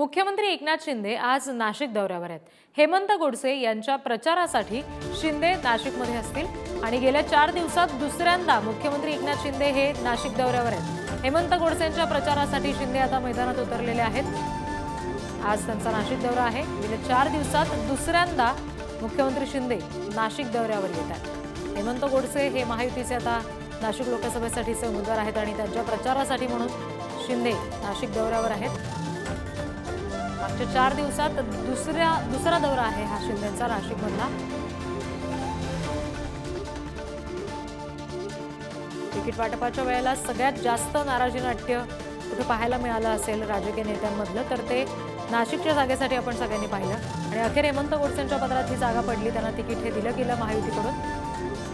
मुख्यमंत्री एकनाथ शिंदे आज नाशिक दौऱ्यावर आहेत. हेमंत गोडसे यांच्या प्रचारासाठी शिंदे नाशिकमध्ये असतील आणि गेल्या चार दिवसात दुसऱ्यांदा मुख्यमंत्री एकनाथ शिंदे हे नाशिक दौऱ्यावर आहेत. हेमंत गोडसेंच्या प्रचारासाठी शिंदे आता मैदानात उतरलेले आहेत. आज त्यांचा नाशिक दौरा आहे. गेल्या चार दिवसात दुसऱ्यांदा मुख्यमंत्री शिंदे नाशिक दौऱ्यावर येत आहेत. हेमंत गोडसे हे महायुतीचे आता नाशिक लोकसभेसाठीचे उमेदवार आहेत आणि त्यांच्या प्रचारासाठी म्हणून शिंदे नाशिक दौऱ्यावर आहेत. मागच्या चार दिवसात दुसऱ्या दुसरा दौरा आहे हा शिंदेचा नाशिकमधला. तिकीट वाटपाच्या वेळेला सगळ्यात जास्त नाराजी नाट्य कुठे पाहायला मिळालं असेल राजकीय नेत्यांमधलं तर ते नाशिकच्या जागेसाठी आपण सगळ्यांनी पाहिलं. आणि अखेर हेमंत गोडसेंच्या पत्रात ही जागा पडली त्यांना तिकीट हे दिलं गेलं महायुतीकडून.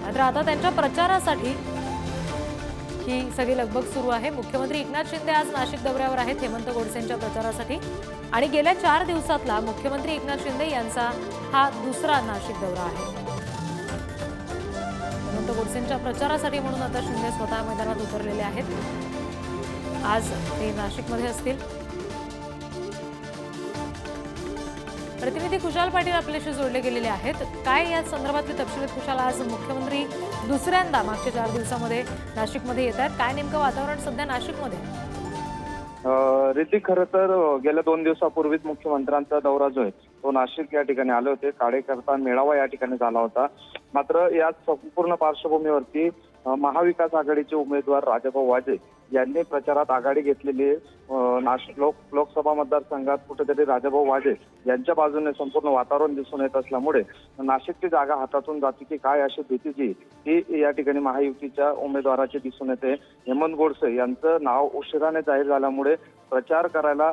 मात्र आता त्यांच्या प्रचारासाठी ही सगळी लगबग सुरू आहे. मुख्यमंत्री एकनाथ शिंदे आज नाशिक दौऱ्यावर आहेत हेमंत गोडसेंच्या प्रचारासाठी. आणि गेल्या चार दिवसातला मुख्यमंत्री एकनाथ शिंदे यांचा हा दुसरा नाशिक दौरा आहे. हेमंत गोडसेंच्या प्रचारासाठी म्हणून आता शिंदे स्वतः मैदानात उतरलेले आहेत. आज ते नाशिकमध्ये असतील. प्रतिनिधी खुशाल पाटील आपल्याशी जोडले गेलेले आहेत. काय या संदर्भातले तपशील खुशाल आज मुख्यमंत्री दुसऱ्यांदा मागच्या चार दिवसामध्ये नाशिकमध्ये येत आहेत? काय नेमकं वातावरण सध्या नाशिकमध्ये? अ, खरं तर गेल्या दोन दिवसापूर्वीच मुख्यमंत्र्यांचा दौरा जो आहे तो नाशिक या ठिकाणी आले होते. कार्यकर्ता मेळावा या ठिकाणी झाला होता. मात्र या संपूर्ण पार्श्वभूमीवरती महाविकास आघाडीचे उमेदवार राजाभाऊ वाजे यांनी प्रचारात आघाडी घेतलेली आहे. नाशिक लोक लोकसभा मतदारसंघात कुठेतरी राजाभाऊ वाजे यांच्या बाजूने संपूर्ण वातावरण दिसून येत असल्यामुळे नाशिकची जागा हातातून जाते की काय अशी भीती जी ही या ठिकाणी महायुतीच्या उमेदवाराची दिसून येते. हेमंत गोडसे यांचं नाव उशिराने जाहीर झाल्यामुळे प्रचार करायला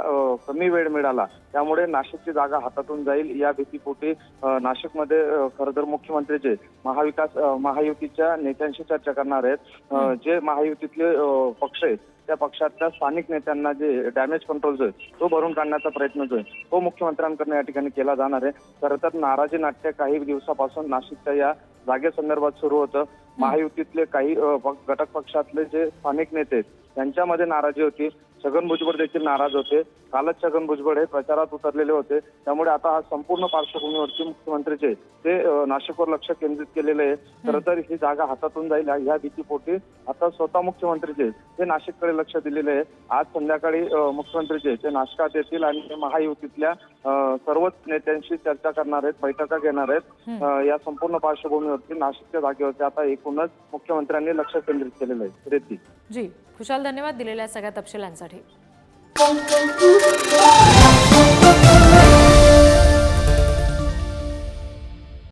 कमी वेळ मिळाला. त्यामुळे नाशिकची जागा हातातून जाईल. या भीतीपोटी नाशिकमध्ये खरं तर मुख्यमंत्रीचे महाविकास अ, महायुतीच्या नेत्यांशी चर्चा करणार आहेत. जे महायुतीतले पक्ष आहेत त्या पक्षातल्या स्थानिक नेत्यांना जे डॅमेज कंट्रोल जो आहे तो भरून काढण्याचा प्रयत्न जो आहे तो मुख्यमंत्र्यांकडून या ठिकाणी केला जाणार आहे. खरं तर नाराजी नाट्य काही दिवसापासून नाशिकच्या या जागेसंदर्भात सुरू होतं. महायुतीतले काही घटक पक्षातले जे स्थानिक नेते आहेत त्यांच्यामध्ये नाराजी होती. छगन भुजबळ देखील नाराज होते. कालच छगन भुजबळ हे प्रचारात उतरलेले होते. त्यामुळे आता हा संपूर्ण पार्श्वभूमीवरती मुख्यमंत्रीचे ते नाशिकवर लक्ष केंद्रित केलेले आहे. खरं तर ही जागा हातातून जाईल. ह्या भीतीपोटी आता स्वतः मुख्यमंत्रीचे ते नाशिककडे लक्ष दिलेले आहे. आज संध्याकाळी मुख्यमंत्रीचे ते नाशिकात येतील आणि ते महायुतीतल्या सर्वच नेत्यांशी चर्चा करणार आहेत बैठका घेणार आहेत. या संपूर्ण पार्श्वभूमीवरती नाशिकच्या जागेवरती आता एकूणच मुख्यमंत्र्यांनी लक्ष केंद्रित केलेलं आहे. रेती. जी खुशाल धन्यवाद दिलेल्या सगळ्या तपशिलांसाठी. ready. Boom, boom.